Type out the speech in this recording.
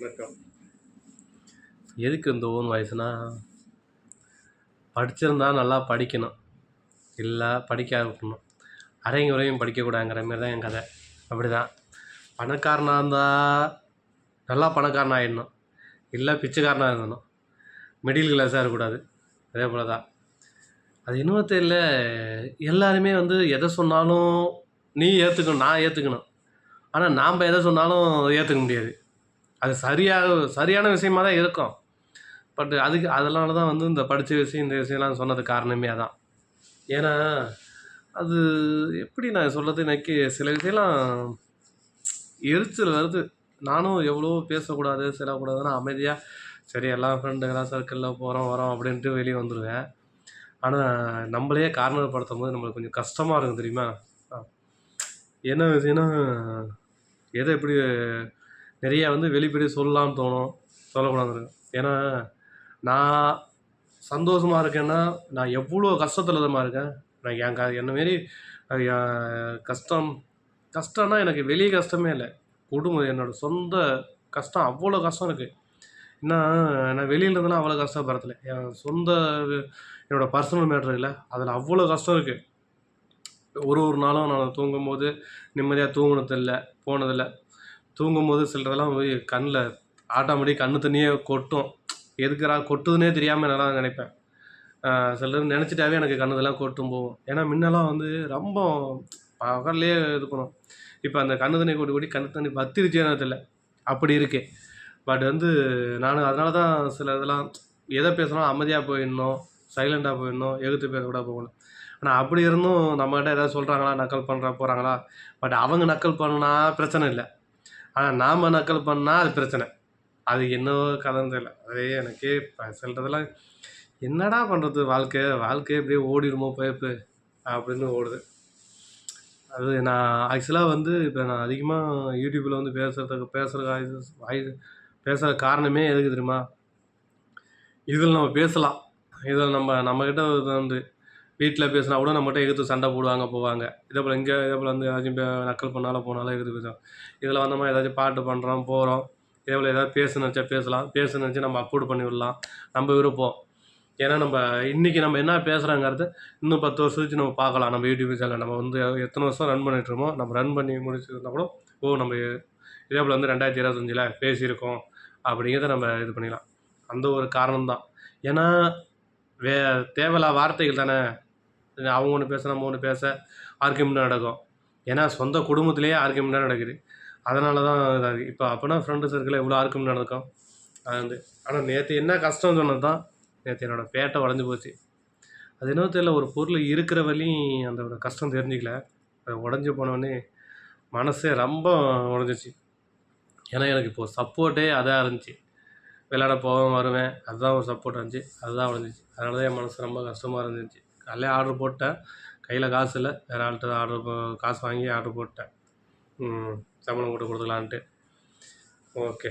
வணக்கம். எதுக்கு இந்த ஓன் வாய்ஸ்னா படிச்சிருந்தா நல்லா படிக்கணும். இல்லை படிக்க இருக்கணும் அரைங்க உரையும் படிக்கக்கூடாதுங்கிற மாரி தான் என் கதை. அப்படி தான் பணக்காரனாக இருந்தால் நல்லா பணக்காரனாக ஆகிடணும் இல்லை பிச்சைக்காரனாக இருந்தணும். மிடில் கிளாஸாக இருக்கக்கூடாது. அதே போல் தான் அது இன்னும் தெரியல எல்லாருமே வந்து எதை சொன்னாலும் நீ ஏற்றுக்கணும் நான் ஏற்றுக்கணும் ஆனால் நாம் எதை சொன்னாலும் ஏற்றுக்க முடியாது. அது சரியாக சரியான விஷயமா தான் இருக்கும். பட் அதுக்கு அதனால தான் வந்து இந்த படித்த விஷயம் இந்த விஷயம்லாம் சொன்னது காரணமே அதான். ஏன்னா அது எப்படி நான் சொல்கிறது எனக்கு சில விஷயம்லாம் எரிச்சல் வருது. நானும் எவ்வளோ பேசக்கூடாது செல்லக்கூடாதுன்னு அமைதியாக சரி எல்லாம் ஃப்ரெண்டுங்களாம் சர்க்கிளில் போகிறோம் வரோம் அப்படின்ட்டு வெளியே வந்துடுவேன் ஆனால் நம்மளையே கார்னர் படுத்தும் போது நம்மளுக்கு கொஞ்சம் கஷ்டமாக இருக்கும் தெரியுமா? என்ன விஷயம்னா எதை எப்படி நிறையா வந்து வெளிப்படையாக சொல்லலாம்னு தோணும் சொல்லக்கூடாது இருக்கும் ஏன்னா நான் சந்தோஷமாக இருக்கேன்னா நான் எவ்வளோ கஷ்டத்தில் தான் இருக்கேன்? நான் என் க என்ன மாரி என் கஷ்டம் கஷ்டம்னா எனக்கு வெளியே கஷ்டமே இல்லை. குடும்பம் என்னோடய சொந்த கஷ்டம் அவ்வளோ கஷ்டம் இருக்குது என்ன நான் வெளியில் இருந்தெல்லாம் அவ்வளோ கஷ்டப்படுறதில்ல. என் சொந்த என்னோடய பர்சனல் மேட்ரு இல்லை அதில் அவ்வளோ கஷ்டம் இருக்குது ஒரு ஒரு நாளும் நான் தூங்கும்போது நிம்மதியாக தூங்கினதில்லை போனதில்லை. தூங்கும்போது சிலதெல்லாம் போய் கண்ணில் ஆட்டோமேட்டிக் கண்ணு தண்ணியே கொட்டும். எதுக்குறா கொட்டுதுன்னே தெரியாமல் நல்லா நினைப்பேன். சிலர் நினச்சிட்டாவே எனக்கு கண்ணுதெல்லாம் கொட்டும் போகும். ஏன்னா முன்னெல்லாம் வந்து ரொம்ப பகல்லையே இருக்கணும். இப்போ அந்த கண்ணு தண்ணி கொட்டி கொட்டி கண்ணு தண்ணி வத்திருச்சேன்னு தெரியல. அப்படி இருக்கு. பட் வந்து நான் அதனால தான் சில இதெல்லாம் எதை பேசுனாலும் அமைதியாக போயிடணும் சைலண்டாக போயிடணும் எழுத்து பேசக்கூட போகணும். ஆனால் அப்படி இருந்தும் நம்மகிட்ட ஏதாவது சொல்கிறாங்களா நக்கல் பண்ணுறா போகிறாங்களா பட் அவங்க நக்கல் பண்ணுனா பிரச்சனை இல்லை. ஆனால் நாம் நக்கல் பண்ணால் அது பிரச்சனை. அது என்னவோ கதைன்னு தெரியல. அதே எனக்கே இப்போ சொல்கிறதெல்லாம் என்னடா பண்ணுறது வாழ்க்கை வாழ்க்கை எப்படியே ஓடிடுமோ போய்ப்பு அப்படின்னு ஓடுது. அது நான் ஆக்சுவலாக வந்து இப்போ நான் அதிகமாக யூடியூப்பில் வந்து பேசுகிறதுக்கு பேசுகிற வாய் பேசுகிற காரணமே எதுக்கு தெரியுமா? இதில் நம்ம பேசலாம். இதில் நம்ம நம்மக்கிட்ட வந்து வீட்டில் பேசினா கூட நம்மகிட்ட எதிர்த்து சண்டை போடுவாங்க போவாங்க. இதே போல் இங்கே இதே போல் வந்து ஏதாச்சும் நக்கல் பண்ணாலும் போனாலும் எதிர்த்து பேசுவோம் இதில் வந்தோமா ஏதாச்சும் பாட்டு பண்ணுறோம் போகிறோம் இதே போல் ஏதாவது பேச பேசலாம். பேச நம்ம அப்லோட் பண்ணி விடலாம். நம்ம விருப்பம். ஏன்னா நம்ம இன்றைக்கி நம்ம என்ன பேசுகிறோங்கிறது இன்னும் பத்து வருஷத்துக்கு நம்ம பார்க்கலாம். நம்ம யூடியூப் சேனல் நம்ம வந்து எத்தனை வருஷம் ரன் பண்ணிட்டுருமோ நம்ம ரன் பண்ணி முடிச்சிருந்தா கூட ஓ நம்ம இதே போல் வந்து ரெண்டாயிரத்தி இருபத்தஞ்சில் பேசியிருக்கோம் அப்படிங்கிறத நம்ம இது பண்ணிக்கலாம் அந்த ஒரு காரணம் தான் ஏன்னா வே தேவையில்லா வார்த்தைகள் தானே? அவங்க ஒன்று பேச நம்ம ஒன்று பேச ஆர்கியூமெண்ட் நடக்கும். ஏன்னா சொந்த குடும்பத்திலேயே ஆர்கியூமெண்ட் நடக்குது. அதனால தான் இப்போ அப்போனா ஃப்ரெண்டு சர்க்கிளில் எவ்வளோ ஆர்கியூமெண்ட் நடக்கும் அது வந்து ஆனால் நேற்று என்ன கஷ்டம்னு சொன்னது தான் நேற்று என்னோடய பேட்டை உடஞ்சி போச்சு. அது என்ன தெரியல ஒரு பொருள் இருக்கிற வரையும் அந்த ஒரு கஷ்டம் தெரிஞ்சிக்கல. அது உடஞ்சி போனோடனே மனசே ரொம்ப உடஞ்சிச்சு ஏன்னா எனக்கு இப்போது சப்போர்ட்டே அதாக இருந்துச்சு. விளையாட போவேன் வருவேன். அதுதான் ஒரு சப்போர்ட் இருந்துச்சு. அதுதான் உடஞ்சிச்சு அதனால தான் என் மனசு ரொம்ப கஷ்டமாக இருந்துச்சு. காலையிலே ஆர்டர் போட்டேன். கையில் காசு இல்லை. வேறு ஆள்கிட்ட ஆர்டர் காசு வாங்கி ஆர்டர் போட்டேன். ம், சம்பளம் போட்டு கொடுத்துக்கலான்ட்டு. ஓகே